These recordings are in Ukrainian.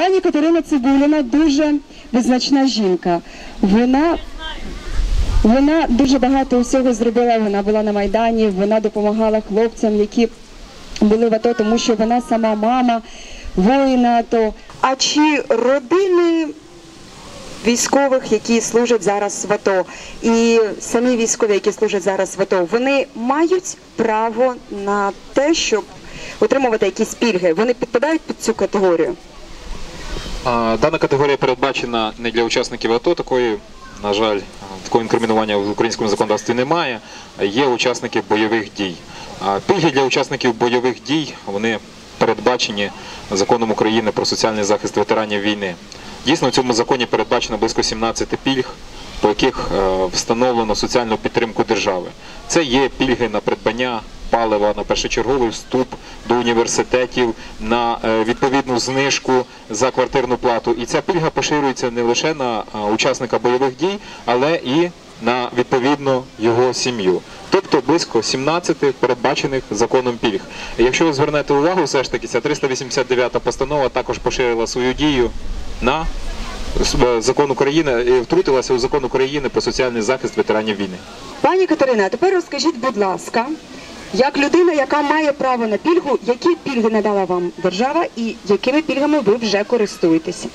Пані Катерина Цибуліна дуже визначна жінка. Вона вона дуже багато усього зробила. Вона була на майдані, вона допомагала хлопцям, які були в АТО, тому що вона сама мама воїна АТО. А чи родини військових, які служать зараз в АТО, і самі військові, які служать зараз в АТО, вони мають право на те, щоб отримувати якісь пільги? Вони підпадають під цю категорію? Дана категорія передбачена не для учасників АТО. Такої, на жаль, такого інкримінування в українському законодавстві немає. Є учасники бойових дій. Пільги для учасників бойових дій вони передбачені законом України про соціальний захист ветеранів війни. Дійсно, в цьому законі передбачено близько 17 пільг, по яких е, встановлено соціальну підтримку держави. Це є пільги на придбання палива, на першочерговий вступ до університетів, на е, відповідну знижку за квартирну плату. І ця пільга поширюється не лише на е, учасника бойових дій, але і на відповідно його сім'ю. Тобто близько 17 передбачених законом пільг. Якщо ви звернете увагу, все ж таки ця 389 постанова також поширила свою дію на е, закон України втрутилася у закон України про соціальний захист ветеранів війни. Пані Катерина, тепер розкажіть, будь ласка, як людина, яка має право на пільгу, які пільги надала вам держава і якими пільгами ви вже користуєтеся?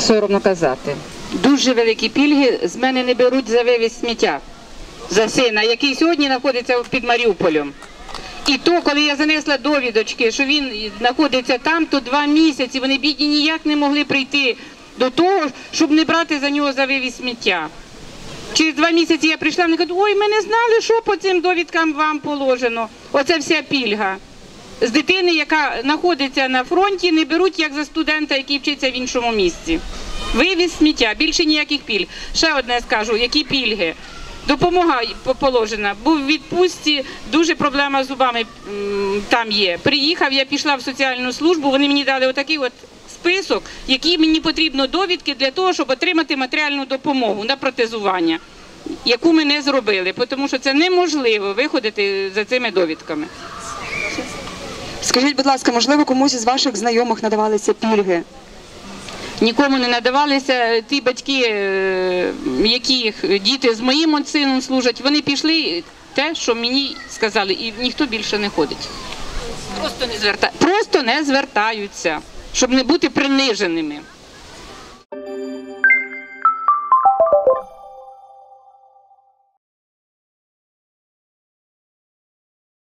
соромно казати. Дуже великі пільги з мене не беруть за вивіз сміття за сина, який сьогодні знаходиться під Маріуполем. І то, коли я занесла довідочки, що він знаходиться там, то два місяці вони бідні ніяк не могли прийти до того, щоб не брати за нього за вивіз сміття. Через два місяці я прийшла, вони кажуть, ой, ми не знали, що по цим довідкам вам положено. Оце вся пільга. З дитини, яка знаходиться на фронті, не беруть як за студента, який вчиться в іншому місці. Вивіз сміття, більше ніяких пільг. Ще одне скажу, які пільги. Допомога положена. Був в відпустці, дуже проблема з зубами там є. Приїхав, я пішла в соціальну службу, вони мені дали отакий от список, які мені потрібно довідки для того, щоб отримати матеріальну допомогу на протезування, яку ми не зробили, тому що це неможливо виходити за цими довідками. Скажіть, будь ласка, можливо, комусь із ваших знайомих надавалися пільги? Нікому не надавалися ті батьки, е, яких діти з моїм сином служать, вони пішли те, що мені сказали, і ніхто більше не ходить. Просто не зверта... Просто не звертаються, щоб не бути приниженими.